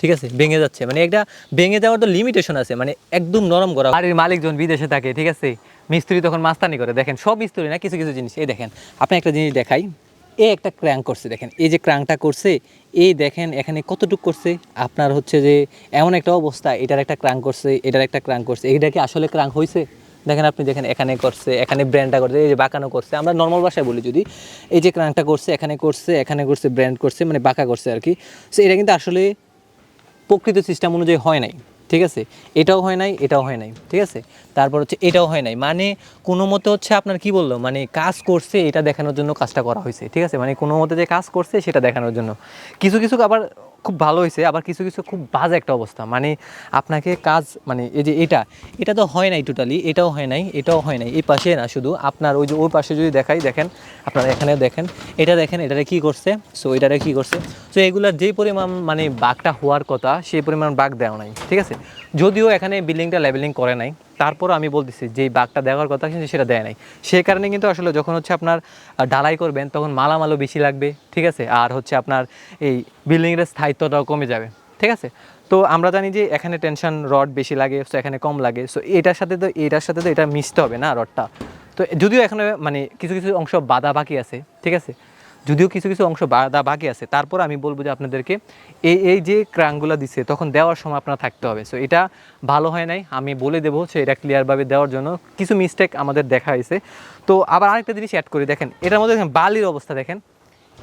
ঠিক আছে? ভেঙে যাচ্ছে। মানে একটা ভেঙে যাওয়ার তো লিমিটেশন আছে। মানে একদম নরম করা। বাড়ির মালিকজন বিদেশে থাকে, ঠিক আছে? মিস্ত্রি তখন মাস্তানি করে। দেখেন, সব মিস্ত্রি না, কিছু কিছু জিনিস। এই দেখেন, আপনি একটা জিনিস দেখাই। এ একটা ক্র্যাঙ্ক করছে, দেখেন। এই যে ক্র্যাঙ্কটা করছে, এই দেখেন, এখানে কতটুক করছে? আপনার হচ্ছে যে এমন একটা অবস্থা, এটার একটা ক্র্যাঙ্ক করছে, এটার একটা ক্র্যাঙ্ক করছে। এটা কি আসলে ক্র্যাঙ্ক হয়েছে দেখেন আপনি, দেখেন, এখানে করছে, এখানে ব্র্যান্ডটা করছে, এই যে বাঁকানো করছে। আমরা নর্মাল ভাষায় বলি যদি, এই যে ক্র্যাঙ্কটা করছে, এখানে করছে এখানে করছে ব্র্যান্ড করছে মানে বাঁকা করছে আর কি। সো এটা কিন্তু আসলে প্রকৃত সিস্টেম অনুযায়ী হয় নাই, ঠিক আছে? এটাও হয় নাই, এটাও হয় নাই, ঠিক আছে? তারপর হচ্ছে এটাও হয় নাই মানে কোনো মতে হচ্ছে আপনার কি বলল? মানে কাজ করছে, এটা দেখানোর জন্য কাজটা করা হয়েছে, ঠিক আছে? মানে কোনো মতে যে কাজ করছে, সেটা দেখানোর জন্য। কিছু কিছু আবার খুব ভালো হয়েছে আবার কিছু কিছু খুব বাজে একটা অবস্থা। মানে আপনাকে কাজ মানে এই যে এটা এটা তো হয় নাই টোটালি এটাও হয় নাই, এটাও হয় নাই, এই পাশে না শুধু আপনার ওই যে ওই পাশে যদি দেখাই, দেখেন, আপনারা এখানেও দেখেন, এটা দেখেন, এটারে কি করছে সো এটারে কি করছে সো এগুলার যে পরিমাণ মানে বাঘটা হওয়ার কথা, সেই পরিমাণ বাঘ দেওয়া নাই, ঠিক আছে? যদিও এখানে বিল্ডিংটা লেভেলিং করে নাই তারপর আমি বলতেছি, যেই বাঘটা দেওয়ার কথা কিন্তু সেটা দেয় নাই। সেই কারণে কিন্তু আসলে যখন হচ্ছে আপনার ঢালাই করবেন, তখন মালামালও বেশি লাগবে, ঠিক আছে? আর হচ্ছে আপনার এই বিল্ডিংয়ের স্থায়িত্বটাও কমে যাবে, ঠিক আছে? তো আমরা জানি যে এখানে টেনশন রড বেশি লাগে সো এখানে কম লাগে সো এটার সাথে তো, এটার সাথে তো এটা মিশতে হবে না রডটা তো যদিও এখানে মানে কিছু কিছু অংশ বাধা বাকি আছে, ঠিক আছে? যদিও কিছু কিছু অংশ বাদা বাকি আছে, তারপর আমি বলব যে আপনাদেরকে এই এই যে ক্রাঙ্কগুলো দিছে, তখন দেওয়ার সময় আপনার থাকতে হবে। সো এটা ভালো হয় নাই, আমি বলে দেবো সে এটা ক্লিয়ারভাবে দেওয়ার জন্য। কিছু মিস্টেক আমাদের দেখা হয়েছে। তো আবার আরেকটা জিনিস অ্যাড করি, দেখেন, এটার মধ্যে দেখেন, বালির অবস্থা দেখেন।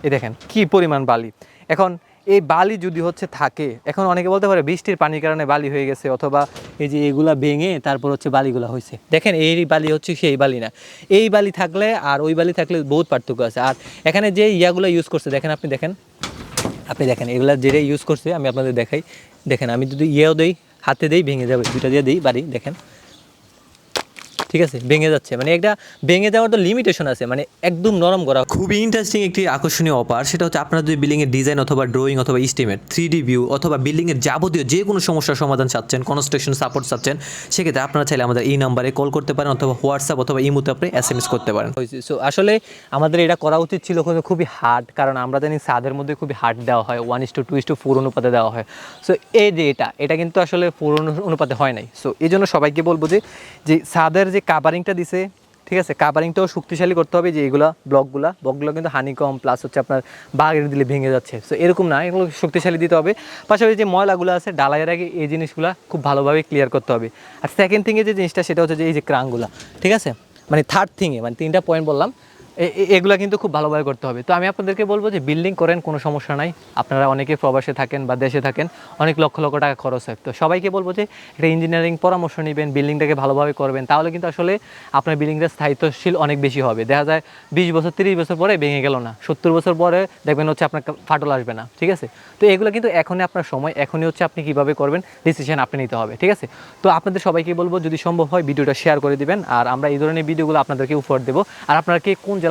এ দেখেন, কি পরিমাণ বালি। এখন এই বালি যদি হচ্ছে থাকে, এখন অনেকে বলতে পারে বৃষ্টির পানির কারণে বালি হয়ে গেছে অথবা এই যে এগুলা ভেঙে তারপর হচ্ছে বালিগুলা হয়েছে। দেখেন, এই বালি হচ্ছে সেই বালি না। এই বালি থাকলে আর ওই বালি থাকলে বহুত পার্থক্য আছে। আর এখানে যে ইয়াগুলো ইউজ করছে, দেখেন আপনি দেখেন। আপনি দেখেন, এগুলা যেটা ইউজ করছে, আমি আপনাদের দেখাই। দেখেন, আমি যদি ইয়েও দিই, হাতে দিই, ভেঙে যাবে, দুইটা দিয়ে দিই বাড়ি, দেখেন। ঠিক আছে? ভেঙে যাচ্ছে। মানে একটা ভেঙে যাওয়ার তো লিমিটেশন আছে। মানে একদম নরম করা। খুবই ইন্টারেস্টিং একটি আকর্ষণীয় অপার সেটা হচ্ছে আপনারা যদি বিল্ডিংয়ের ডিজাইন অথবা ড্রয়িং অথবা ইস্টিমেট থ্রি ডি ভিউ অথবা বিল্ডিংয়ের যাবতীয় যে কোনো সমস্যার সমাধান চাচ্ছেন কনস্ট্রাকশন সাপোর্ট চাচ্ছেন সেক্ষেত্রে আপনারা চাইলে আমাদের এই নাম্বারে কল করতে পারেন অথবা হোয়াটসঅ্যাপ অথবা ইমোতে আপনি এস এম এস করতে পারেন। সো আসলে আমাদের এটা করা উচিত ছিল কিন্তু খুবই হার্ড কারণ আমরা জানি সাদের মধ্যে খুবই হার্ড দেওয়া হয়। One is two two is two four অনুপাতে দেওয়া হয়। সো এই যে এটা এটা কিন্তু আসলে ফোর অনুপাতে হয় নাই। সো এই জন্য সবাইকে বলব যে যে সাদের যে কাভারিংটা দিছে, ঠিক আছে? কাভারিংটাও শক্তিশালী করতে হবে যে এগুলো ব্লকগুলো ব্লকগুলো কিন্তু হানি কম প্লাস হচ্ছে আপনার বাঘের দিলে ভেঙে যাচ্ছে। সো এরকম না, এগুলো শক্তিশালী দিতে হবে। পাশাপাশি যে ময়লাগুলো আছে ডালাইয়ের আগে এই জিনিসগুলো খুব ভালোভাবে ক্লিয়ার করতে হবে। আর সেকেন্ড থিংয়ে যে জিনিসটা, সেটা হচ্ছে যে এই যে ক্রাংগুলো ঠিক আছে? মানে থার্ড থিংয়ে মানে তিনটা পয়েন্ট বললাম। এগুলা কিন্তু খুব ভালোভাবে করতে হবে। তো আমি আপনাদেরকে বলব যে বিল্ডিং করেন, কোনো সমস্যা নাই। আপনারা অনেকে প্রবাসে থাকেন বা দেশে থাকেন, অনেক লক্ষ লক্ষ টাকা খরচ হয়। তো সবাইকে বলব যে একটা ইঞ্জিনিয়ারিং পরামর্শ নেবেন বিল্ডিংটাকে ভালোভাবে করবেন, তাহলে কিন্তু আসলে আপনার বিল্ডিংটা স্থায়িত্বশীল অনেক বেশি হবে। দেখা যায় বিশ বছর, তিরিশ বছর পরে ভেঙে গেল না, সত্তর বছর পরে দেখবেন হচ্ছে আপনার ফাটল আসবে না, ঠিক আছে? তো এগুলো কিন্তু এখনই আপনার সময়, এখনই হচ্ছে আপনি কীভাবে করবেন ডিসিশন আপনি নিতে হবে, ঠিক আছে? তো আপনাদের সবাইকে বলব, যদি সম্ভব হয়, ভিডিওটা শেয়ার করে দিবেন। আর আমরা এই ধরনের ভিডিওগুলো আপনাদেরকে উপহার দেবো। আর আপনারা কে কোন জেলা